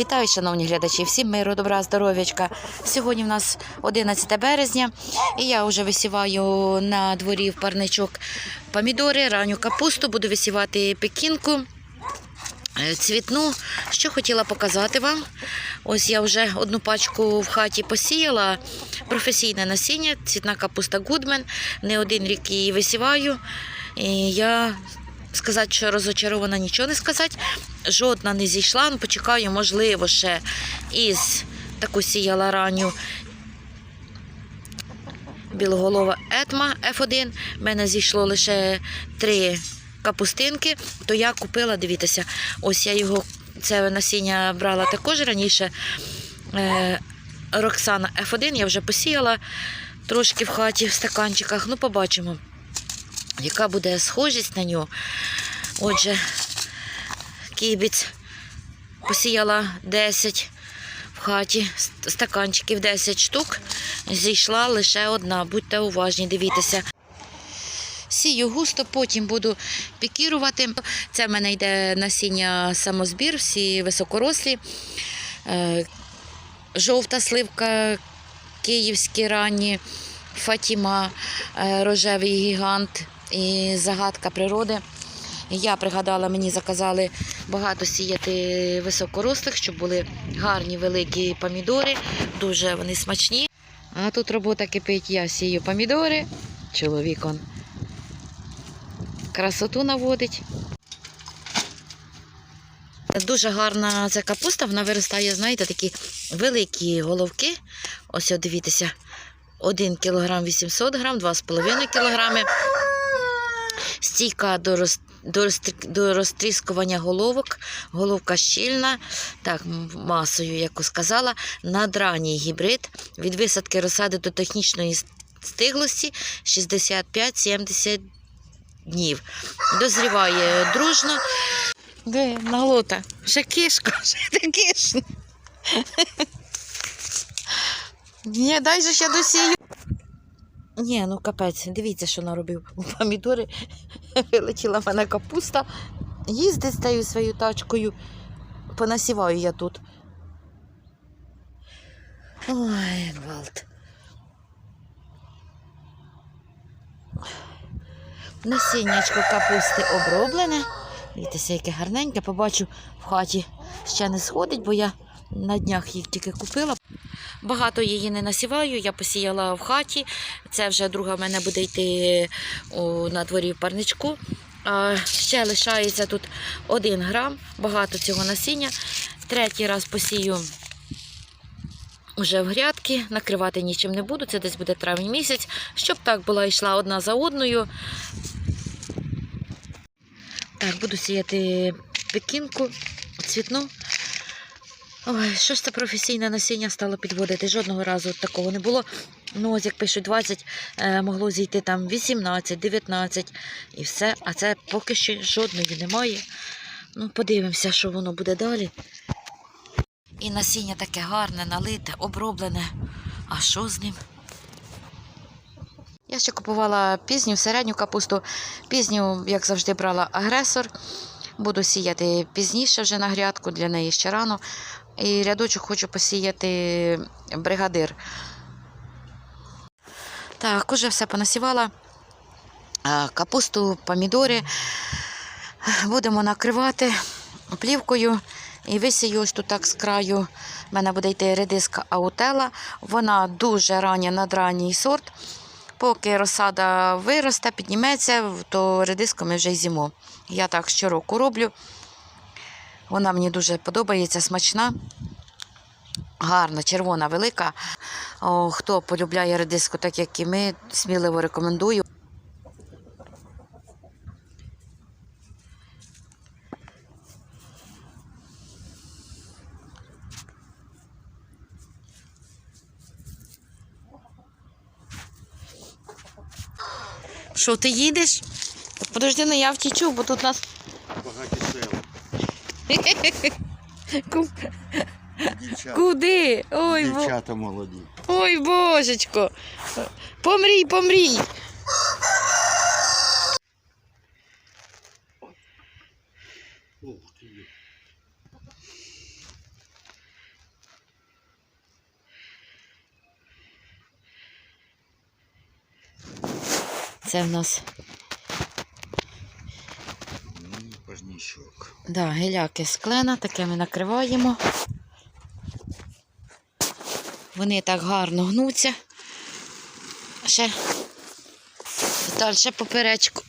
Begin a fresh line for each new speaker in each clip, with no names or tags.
Вітаю, шановні глядачі! Всім миру, добра, здоров'ячка. Сьогодні в нас 11 березня, і я вже висіваю на дворі в парничок помідори, ранню капусту, буду висівати пекінку. е, Цвітну, що хотіла показати вам. Ось я вже одну пачку в хаті посіяла. Професійне насіння, цвітна капуста Гудмен. Не один рік її висіваю. І я сказати, що розочарована, нічого не сказати. Жодна не зійшла. Ну, почекаю, можливо, ще із таку сіяла ранню білоголова етма F1. В мене зійшло лише три капустинки, то я купила, дивіться, ось я його, це насіння брала також раніше. Е, Роксана F1, я вже посіяла трошки в хаті в стаканчиках. Ну, побачимо, яка буде схожість на нього. Отже, кібіць посіяла 10 в хаті, стаканчиків 10 штук. Зійшла лише одна. Будьте уважні, дивіться. Сію густо, потім буду пікірувати. Це в мене йде насіння самозбір, всі високорослі. Е, Жовта сливка, київські ранні, Фатіма, е, рожевий гігант і загадка природи. Я пригадала, мені заказали багато сіяти високорослих, щоб були гарні великі помідори, дуже вони смачні. А тут робота кипить, я сію помідори, чоловік он красоту наводить. Дуже гарна ця капуста, вона виростає, знаєте, такі великі головки. Ось, дивіться, 1 кг 800 грам, 2,5 кг. Стійка до, роз, до, розтрі- до розтріскування головок, головка щільна, так, масою, як сказала, надранній гібрид від висадки розсади до технічної стиглості 65-70 днів. Дозріває дружно. Де наглота? Ще кишка, ще ти кишна. Ні, дай же я досію. Ні, ну капець, дивіться, що наробив. У помідори вилетіла в мене капуста. Їздить з тією своєю тачкою. Понасіваю я тут. Ой, гвалт. Насіннячко капусти оброблене. Дивіться, яке гарненьке. Побачу в хаті ще не сходить, бо я на днях їх тільки купила. Багато її не насіваю, я посіяла в хаті. Це вже друга в мене буде йти на дворі в парничку. Ще лишається тут 1 грам, багато цього насіння. Третій раз посію вже в грядки, накривати нічим не буду. Це десь буде травень місяць, щоб так була йшла одна за одною. Так, буду сіяти пекінку, цвітну. Ой, що ж це професійне насіння стало підводити? Жодного разу такого не було. Ну, ось як пишуть 20, е, могло зійти там 18, 19 і все. А це поки що жодної немає. Ну, подивимося, що воно буде далі. І насіння таке гарне, налите, оброблене. А що з ним? Я ще купувала пізню, середню капусту. Пізню, як завжди, брала агресор. Буду сіяти пізніше вже на грядку, для неї ще рано. І рядочок хочу посіяти бригадир. Так, уже все понасівала. Капусту, помідори. Будемо накривати плівкою. І висію ось тут так з краю. В мене буде йти редиска аутела. Вона дуже рання надранній сорт. Поки розсада виросте, підніметься, то редиску ми вже й з'їмо. Я так щороку роблю. Вона мені дуже подобається, смачна, гарна, червона, велика. О, хто полюбляє редиску, так як і ми, сміливо рекомендую. Що, ти їдеш? Подожди, ну я втічу, бо тут нас.
Багаті села. Дівчата,
Куди? Ой,
дівчата молоді.
Ой, божечко. Помрій, помрій. Це в нас
М, Пожнічок.
да, гіляки з клена, таке ми накриваємо. Вони так гарно гнуться. Ще далі поперечку.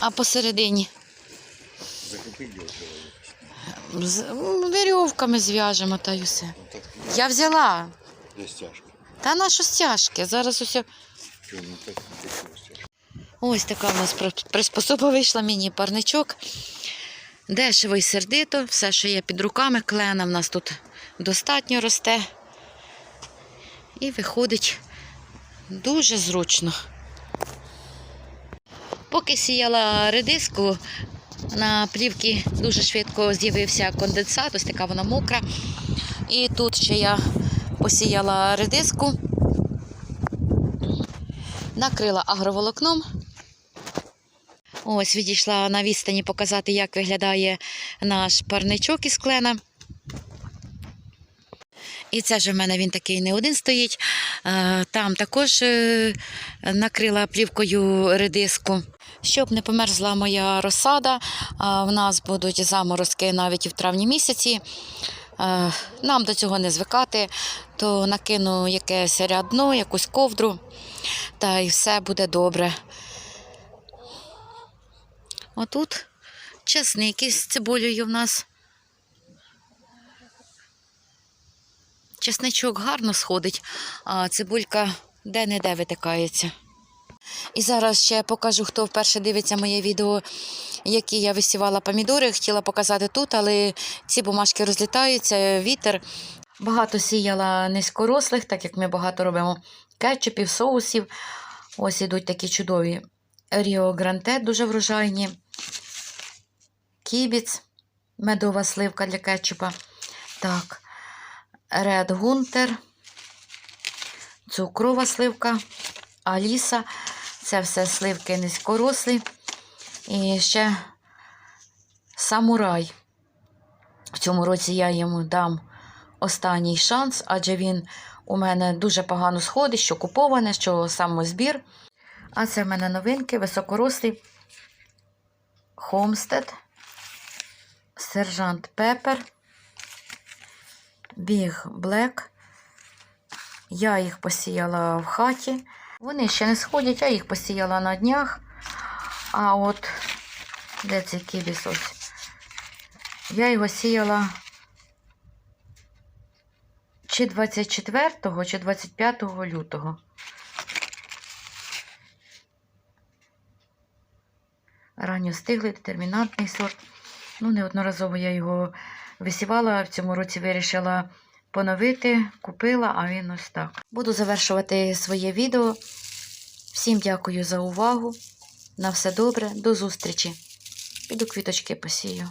А посередині з м, зв'яжемо та й усе.
Ну
Я взяла.
десь тяжко.
Та на що стяжки? Зараз усе. Ось така в нас при- приспособа вийшла міні-парничок. Дешево і сердито, все, що є під руками, клена в нас тут достатньо росте. І виходить дуже зручно. Поки сіяла редиску, на плівці дуже швидко з'явився конденсат, ось така вона мокра. І тут ще я посіяла редиску, накрила агроволокном. Ось відійшла на відстані показати, як виглядає наш парничок із клена. І це ж в мене він такий не один стоїть. Е, Там також е, накрила плівкою редиску. Щоб не померзла моя розсада, в нас будуть заморозки навіть і в травні місяці. Е, Нам до цього не звикати, то накину якесь рядно, якусь ковдру, та й все буде добре. Отут чесник із цибулею в нас. Чесничок гарно сходить, а цибулька де-не-де витикається. І зараз ще покажу, хто вперше дивиться моє відео, які я висівала помідори. Хотіла показати тут, але ці бумажки розлітаються, вітер. Багато сіяла низькорослих, так як ми багато робимо кетчупів, соусів. Ось ідуть такі чудові Ріо Гранте, дуже врожайні. Кібіц, медова сливка для кетчупа. Так, Ред Гунтер, цукрова сливка, Аліса. Це все сливки низькорослі. І ще самурай. В цьому році я йому дам останній шанс, адже він у мене дуже погано сходить, що куповане, що самозбір. А це в мене новинки, високорослі. Хомстед, Сержант Пепер, Біг Блек. Я їх посіяла в хаті. Вони ще не сходять, я їх посіяла на днях. А от де цей кібіс ось? Я його сіяла чи 24, чи 25 лютого. Ранньостиглий, детермінантний сорт. Ну, неодноразово я його висівала, в цьому році вирішила поновити, купила, а він ось так. Буду завершувати своє відео. Всім дякую за увагу. На все добре, до зустрічі. Піду квіточки посію.